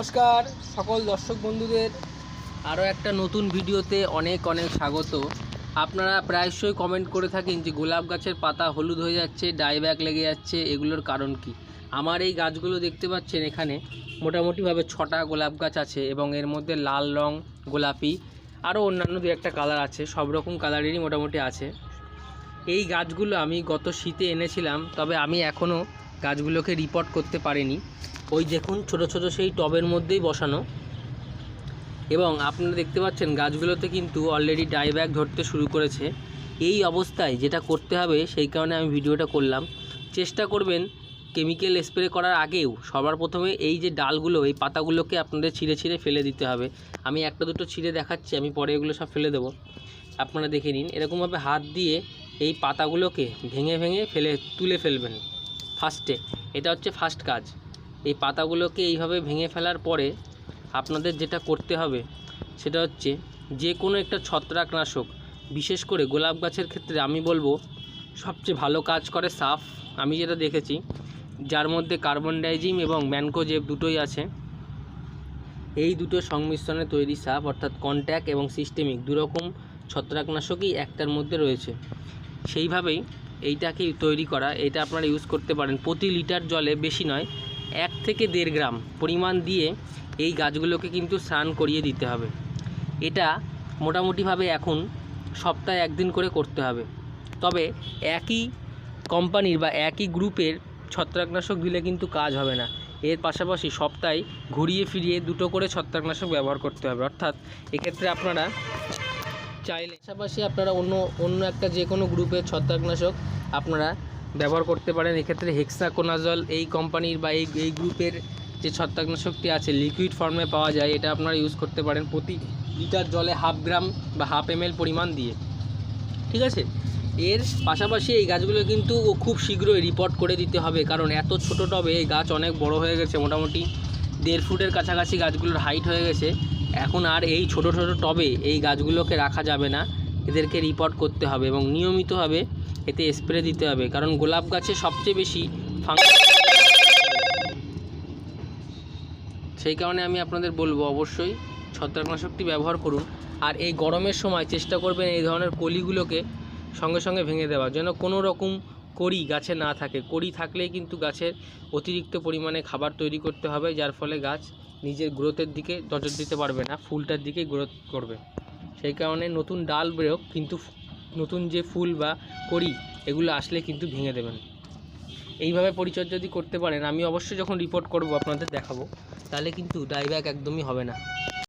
নমস্কার, সকল দর্শক বন্ধুদের। আরও একটা নতুন ভিডিওতে অনেক অনেক স্বাগত। আপনারা প্রায়শই কমেন্ট করে থাকেন যে গোলাপ গাছের পাতা হলুদ হয়ে যাচ্ছে ডাইব্যাক লেগে যাচ্ছে, এগুলোর কারণ কি? আমার এই গাছগুলো দেখতে পাচ্ছেন এখানে মোটামুটিভাবে ছটা গোলাপ গাছ আছে এবং এর মধ্যে লাল রং, গোলাপি, আরও অন্যান্য দু একটা কালার আছে, সব রকম কালারেরই মোটামুটি আছে। এই গাছগুলো আমি গত শীতে এনেছিলাম, তবে আমি এখনও গাছগুলোকে রিপোর্ট করতে পারিনি। ওই দেখুন, ছোট ছোট সেই টবের মধ্যেই বসানো। এবং আপনারা দেখতে পাচ্ছেন, গাছগুলোতে কিন্তু অলরেডি ডাইব্যাক ধরতে শুরু করেছে। এই অবস্থায় যেটা করতে হবে, সেই কারণে আমি ভিডিওটা করলাম। চেষ্টা করবেন কেমিক্যাল স্প্রে করার আগেও সবার প্রথমে এই যে ডালগুলো, এই পাতাগুলোকে আপনাদের ছিঁড়ে ছিঁড়ে ফেলে দিতে হবে। আমি একটা দুটো ছিঁড়ে দেখাচ্ছি, আমি পরে এগুলো সব ফেলে দেবো। আপনারা দেখে নিন, এরকমভাবে হাত দিয়ে এই পাতাগুলোকে ভেঙে ভেঙে ফেলে, তুলে ফেলবেন। ফার্স্টে এটা হচ্ছে ফার্স্ট কাজ। এই পাতাগুলোকে এইভাবে ভেঙে ফেলার পরে আপনাদের যেটা করতে হবে, সেটা হচ্ছে যে কোনো একটা ছত্রাকনাশক, বিশেষ করে গোলাপ গাছের ক্ষেত্রে আমি বলব সবচেয়ে ভালো কাজ করে সাফ। আমি যেটা দেখেছি, যার মধ্যে কার্বন ডাইজিম এবং ম্যানকোজেব দুটোই আছে। এই দুটো সংমিশ্রণে তৈরি সাপ অর্থাৎ কন্ট্যাক্ট এবং সিস্টেমিক, দুরকম ছত্রাকনাশকই একটার মধ্যে রয়েছে। সেইভাবেই এইটাকে তৈরি করা, এটা আপনারা ইউজ করতে পারেন। প্রতি লিটার জলে বেশি নয় এক থেকে দেড় গ্রাম পরিমাণ দিয়ে এই গাছগুলোকে কিন্তু স্নান করিয়ে দিতে হবে। এটা মোটামুটিভাবে এখন সপ্তাহে একদিন করে করতে হবে। তবে একই কোম্পানির বা একই গ্রুপের ছত্রাকনাশক দিলে কিন্তু কাজ হবে না। এর পাশাপাশি সপ্তাহে ঘুরিয়ে ফিরিয়ে দুটো করে ছত্রাকনাশক ব্যবহার করতে হবে। অর্থাৎ এক্ষেত্রে আপনারা চাইলে পাশাপাশি আপনারা অন্য অন্য একটা যে কোনো গ্রুপের ছত্রাকনাশক আপনারা ব্যবহার করতে পারেন। এক্ষেত্রে হেক্সাকোনাজল এই কোম্পানির বা এই এই গ্রুপের যে ছত্রাকনাশকটি আছে লিকুইড ফর্মে পাওয়া যায়। এটা আপনারা ইউজ করতে পারেন প্রতি লিটার জলে হাফ গ্রাম বা হাফ এম পরিমাণ দিয়ে। ঠিক আছে? এর পাশাপাশি এই গাছগুলো কিন্তু ও খুব শীঘ্রই রিপোর্ট করে দিতে হবে। কারণ এত ছোট টবে এই গাছ অনেক বড় হয়ে গেছে। মোটামুটি দেড় ফুটের কাছাকাছি গাছগুলোর হাইট হয়ে গেছে। এখন আর এই ছোট ছোট টবে এই গাছগুলোকে রাখা যাবে না। এদেরকে রিপোর্ট করতে হবে এবং নিয়মিতভাবে এতে স্প্রে দিতে হবে, কারণ গোলাপ গাছে সবচেয়ে বেশি সেই কারণে আমি আপনাদের বলব অবশ্যই ছত্রাকনাশকটি ব্যবহার করুন। আর এই গরমের সময় চেষ্টা করবেন এই ধরনের কলিগুলোকে সঙ্গে সঙ্গে ভেঙে দেওয়া যেন কোনো রকম কড়ি গাছে না থাকে। কড়ি থাকলেই কিন্তু গাছের অতিরিক্ত পরিমাণে খাবার তৈরি করতে হবে, যার ফলে গাছ নিজের গ্রোথের দিকে নজর দিতে পারবে না, ফুলটার দিকেই গ্রোথ করবে। সেই কারণে নতুন ডাল বেরোক, কিন্তু নতুন যে ফুল বা কড়ি, এগুলো আসলে কিন্তু ভেঙে দেবেন। এইভাবে পরিচর্যা যদি করতে পারেন, আমি অবশ্যই যখন রিপোর্ট করব, আপনাদের দেখাবো, তাহলে কিন্তু ডাইব্যাক একদমই হবে না।